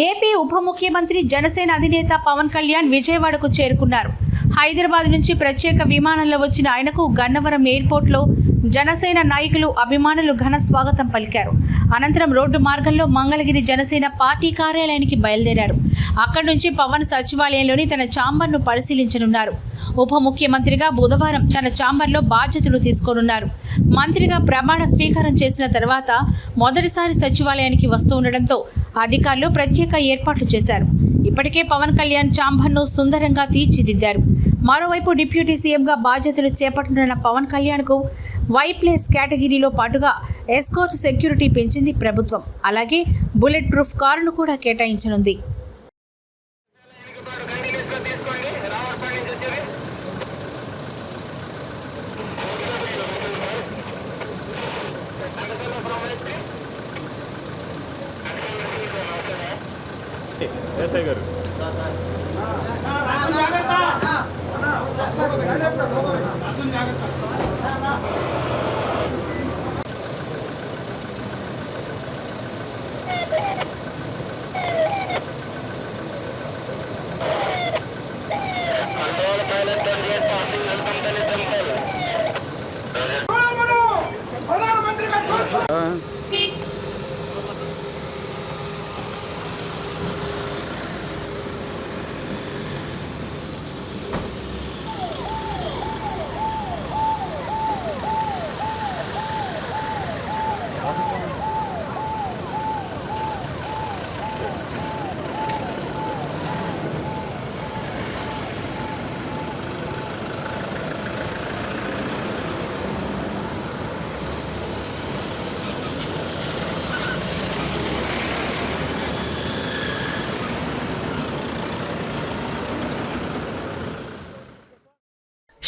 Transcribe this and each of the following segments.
AP ఉప ముఖ్యమంత్రి జనసేన అధినేత పవన్ కళ్యాణ్ విజయవాడకు చేరుకున్నారు. హైదరాబాద్ నుంచి ప్రత్యేక విమానంలో వచ్చిన ఆయనకు గన్నవరం ఎయిర్పోర్ట్లో జనసేన నాయకులు అభిమానులు ఘన స్వాగతం పలికారు. అనంతరం రోడ్డు మార్గంలో మంగళగిరి జనసేన పార్టీ కార్యాలయానికి బయలుదేరారు. అక్కడి నుంచి పవన్ సచివాలయంలోని తన ఛాంబర్ను పరిశీలించనున్నారు. ఉప ముఖ్యమంత్రిగా బుధవారం తన ఛాంబర్లో బాధ్యతలు తీసుకోనున్నారు. మంత్రిగా ప్రమాణ స్వీకారం చేసిన తర్వాత మొదటిసారి సచివాలయానికి వస్తూ ఉండడంతో అధికారులు ప్రత్యేక ఏర్పాట్లు చేశారు. ఇప్పటికే పవన్ కళ్యాణ్ చాంబర్ను సుందరంగా తీర్చిదిద్దారు. మరోవైపు డిప్యూటీ సీఎంగా బాధ్యతలు చేపట్టనున్న పవన్ కళ్యాణ్కు వై ప్లేస్ కేటగిరీలో పాటుగా ఎస్కోర్ట్ సెక్యూరిటీ పెంచింది ప్రభుత్వం. అలాగే బుల్లెట్ ప్రూఫ్ కారును కూడా కేటాయించనుంది. ఎస్ఐ గారు.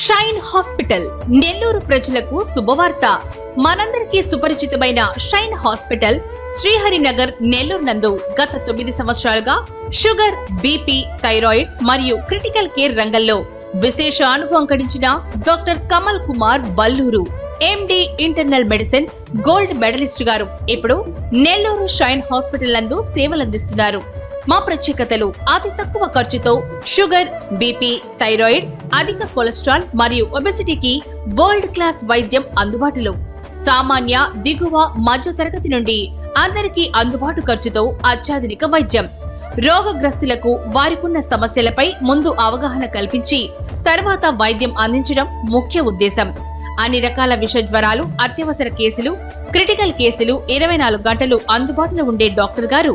షైన్ హాస్పిటల్ నెల్లూరు ప్రజలకు శుభవార్త. మనందరికీ సుపరిచితమైన షైన్ హాస్పిటల్ శ్రీహరినగర్ నెల్లూరు నందు గత తొమ్మిది సంవత్సరాలుగా షుగర్ బీపీ థైరాయిడ్ మరియు క్రిటికల్ కేర్ రంగంలో విశేష అనుభవం గడించిన doctor Kamal Kumar Balluru MD internal medicine gold medalist గారు. ఇప్పుడు నెల్లూరు షైన్ హాస్పిటల్ నందు సేవలందిస్తున్నారు. మా ప్రత్యేకతలు అతి తక్కువ ఖర్చుతో షుగర్ బీపీ థైరాయిడ్ అధిక కొలెస్ట్రాల్ మరియు ఒబెసిటీకి వరల్డ్ క్లాస్ వైద్యం అందుబాటులో. సామాన్య దిగువ మధ్య తరగతి నుండి అందరికీ అందుబాటు ఖర్చుతో అత్యాధునిక వైద్యం. రోగగ్రస్తులకు వారికున్న సమస్యలపై ముందు అవగాహన కల్పించి తర్వాత వైద్యం అందించడం ముఖ్య ఉద్దేశం. అన్ని రకాల విష జ్వరాలు అత్యవసర కేసులు క్రిటికల్ కేసులు ఇరవై నాలుగు గంటలు అందుబాటులో ఉండే డాక్టర్ గారు